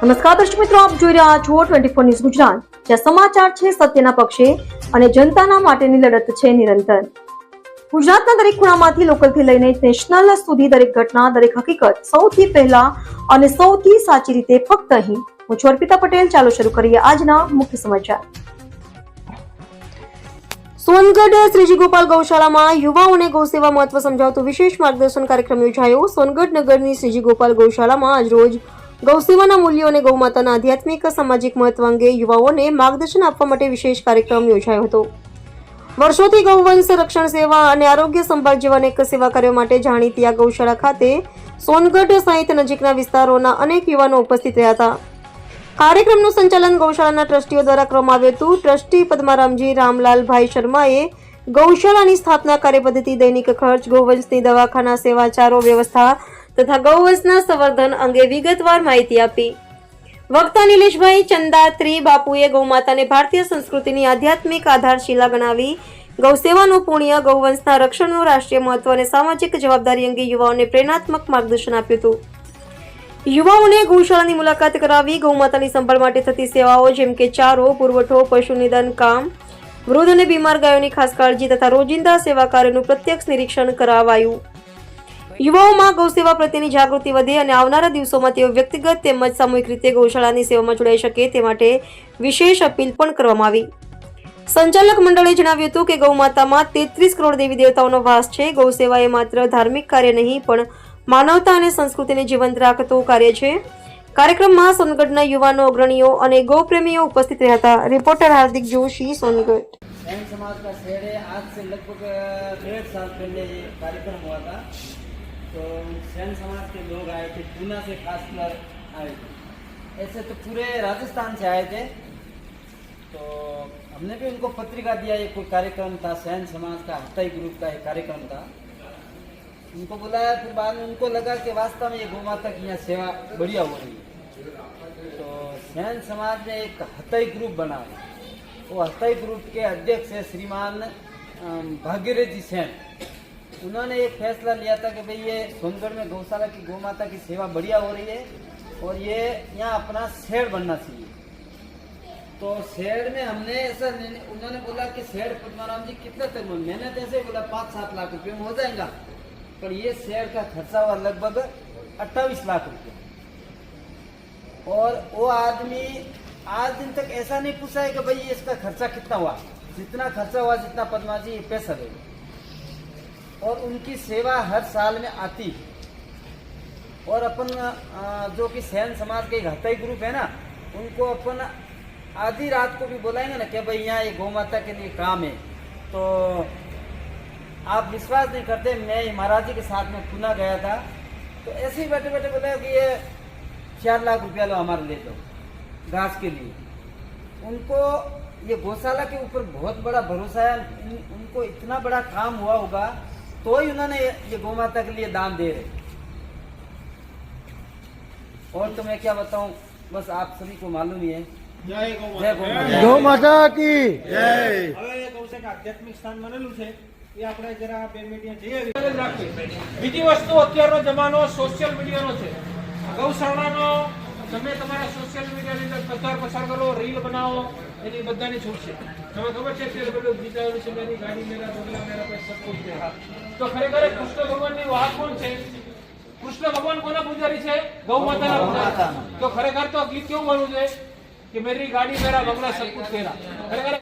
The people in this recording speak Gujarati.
નમસ્કાર દર્શક મિત્રો, આપ જોઈ રહ્યા છો ટ્વેન્ટી ફોર ન્યૂઝ ગુજરાત. જ્યાં સમાચાર છે સત્યના પક્ષે અને જનતાના માટેની લડત છે નિરંતર. ગુજરાતના દરેક ખૂણામાંથી લોકલથી લઈને નેશનલ સુધી દરેક ઘટના, દરેક હકીકત સૌથી પહેલા અને સૌથી સાચી રીતે ફક્ત અહીં. હું છું અર્પિતા પટેલ. ચાલો શરૂ કરીએ આજના મુખ્ય સમાચાર. સોનગઢ શ્રીજી ગોપાલ ગૌશાળામાં યુવાઓને ગૌસેવા મહત્વ સમજાવતો વિશેષ માર્ગદર્શન કાર્યક્રમ યોજાયો. સોનગઢ નગરની શ્રીજી ગોપાલ ગૌશાળામાં આજરોજ ગૌસેવાના મૂલ્યો અને ગૌમાતાના આધ્યાત્મિક, સામાજિક મહત્વ અંગે યુવાઓને માર્ગદર્શન આપવા માટે વિશેષ કાર્યક્રમ યોજાયો હતો. વર્ષોથી ગૌવંશ, રક્ષણ સેવા અને આરોગ્ય સંભાળ જેવા અનેક સેવા કાર્યો માટે જાણીતી આ ગૌશાળા ખાતે સોનગઢ સહિત નજીકના વિસ્તારોના અનેક યુવાનો ઉપસ્થિત રહ્યા હતા. કાર્યક્રમનું સંચાલન ગૌશાળાના ટ્રસ્ટીઓ દ્વારા કરવામાં આવ્યું હતું. ટ્રસ્ટી પદ્મારામજી રામલાલભાઈ શર્માએ ગૌશાળાની સ્થાપના કાર્યપદ્ધતિ, દૈનિક ખર્ચ, ગૌવંશની દવાખાના સેવા ચારો વ્યવસ્થા તથા ગૌવંશના સંવર્ધન અંગે વિગતવાર માહિતી આપી. વક્તા નિલેશભાઈ ચંદાત્રી બાપુએ ગૌમાતાને ભારતીય સંસ્કૃતિની આધ્યાત્મિક આધારશિલા ગણાવી ગૌસેવાનું પુણ્ય ગૌવંશના રક્ષણનું રાષ્ટ્રીય મહત્વ અને સામાજિક જવાબદારી અંગે યુવાઓને પ્રેરણાત્મક માર્ગદર્શન આપ્યું હતું. યુવાઓને ગૌશાળાની મુલાકાત કરાવી ગૌમાતાની સંભાળ માટે થતી સેવાઓ જેમ કે ચારો, પુરવઠો, પશુ નિદાન કામ, વૃદ્ધ અને બીમાર ગાયોની ખાસ કાળજી તથા રોજિંદા સેવા કાર્યનું પ્રત્યક્ષ નિરીક્ષણ કરાવાયું. યુવાઓમાં ગૌસેવા પ્રત્યેની જાગૃતિ વધે અને આવનારા દિવસોમાં તેઓ વ્યક્તિગત તેમજ સામૂહિક રીતે ગૌશાળાની સેવામાં જોડાઈ શકે તે માટે વિશેષ અપીલ પણ કરવામાં આવી સંચાલક મંડળે જણાવ્યું હતું કે ગૌમાતામાં તેત્રીસ કરોડ દેવી દેવતાઓનો વાસ છે ગૌસેવા એ માત્ર ધાર્મિક કાર્ય નહીં પણ માનવતા અને સંસ્કૃતિને જીવંત રાખતું કાર્ય છે કાર્યક્રમમાં સોનગઢના યુવાનો અગ્રણીઓ અને ગૌપ્રેમીઓ ઉપસ્થિત રહ્યા હતા રિપોર્ટર હાર્દિક જોશી સોનગઢ जैन समाज का शहर है आज से लगभग डेढ़ साल पहले ये कार्यक्रम हुआ था तो सैन समाज के लोग आए थे, पूना से खासकर आए थे। ऐसे तो पूरे राजस्थान से आए थे। तो हमने भी उनको पत्रिका दिया, ये कोई कार्यक्रम था सैन समाज का हफ्ताई ग्रुप का एक कार्यक्रम था। उनको बुलाया, फिर बाद में उनको लगा कि वास्तव में ये गौ माता की यहाँ सेवा बढ़िया हो रही है। तो सैन समाज ने एक हत्याई ग्रुप बनाया। वो हत्याई ग्रुप के अध्यक्ष है श्रीमान भागीरथ जी सेन। उन्होंने एक फैसला लिया था कि भाई ये सोनगढ़ में गौशाला की गौ माता की सेवा बढ़िया हो रही है और ये यहाँ अपना शेड बनना चाहिए। तो शेड में हमने ऐसा उन्होंने बोला कि शेड पद्माराम जी कितने तक में मैंने तो ऐसे बोला, पाँच सात लाख रुपए में हो जाएगा। पर ये शेड का खर्चा हुआ लगभग अट्ठाईस लाख रुपए और वो आदमी आज दिन तक ऐसा नहीं पूछा है कि भाई इसका खर्चा कितना हुआ। जितना खर्चा हुआ, जितना पद्मा जी पैसा दे और उनकी सेवा हर साल में आती और अपन जो कि सैन समाज के हत्याई ग्रुप है ना उनको अपन आधी रात को भी बुलाएँगे ना कि भाई यहाँ ये गौ माता के लिए काम है। तो आप विश्वास नहीं करते मैं महाराज जी के साथ में पुणे गया था। तो ऐसे ही बैठे बैठे बोले कि ये चार लाख रुपया लो हमारे ले लो घास के लिए। उनको ये गौशाला के ऊपर बहुत बड़ा भरोसा है। उन, उनको इतना बड़ा काम हुआ होगा तो ही उन्होंने ये, ये गौ माता के लिए दान दे रहे और तो मैं क्या बताऊं बस आप सभी को मालूम ही है જય ગૌ जय गौ माता ગૌ માતા કી જય હવે એ ગૌશાળા આધ્યાત્મિક સ્થાન બનેલું છે એ આપણે જરા બે મીડિયા જઈએ જ રાખીએ. બીજી વસ્તુ અત્યારનો જમાનો સોશિયલ મીડિયાનો છે ગૌશાળાનો તમે તમારા સોશિયલ મીડિયાની અંદર પ્રચાર પ્રસાર કરો રીલ બનાવો એની બધાની છૂટ છે. ખબર છે કે પેલું ગીતા છે મેરી ગાડી મેરા બગલા મેરા પૈસા સબ કુછ છે તો ખરેખર કૃષ્ણ ભગવાનની વાત કોણ છે? કૃષ્ણ ભગવાન કોના પૂજારી છે? ગૌ માતાના પૂજારી તો ખરેખર તો ગીત કેવું બનવું છે કે મેરી ગાડી મેરા બગલા સબ કુછ તેરા ખરેખર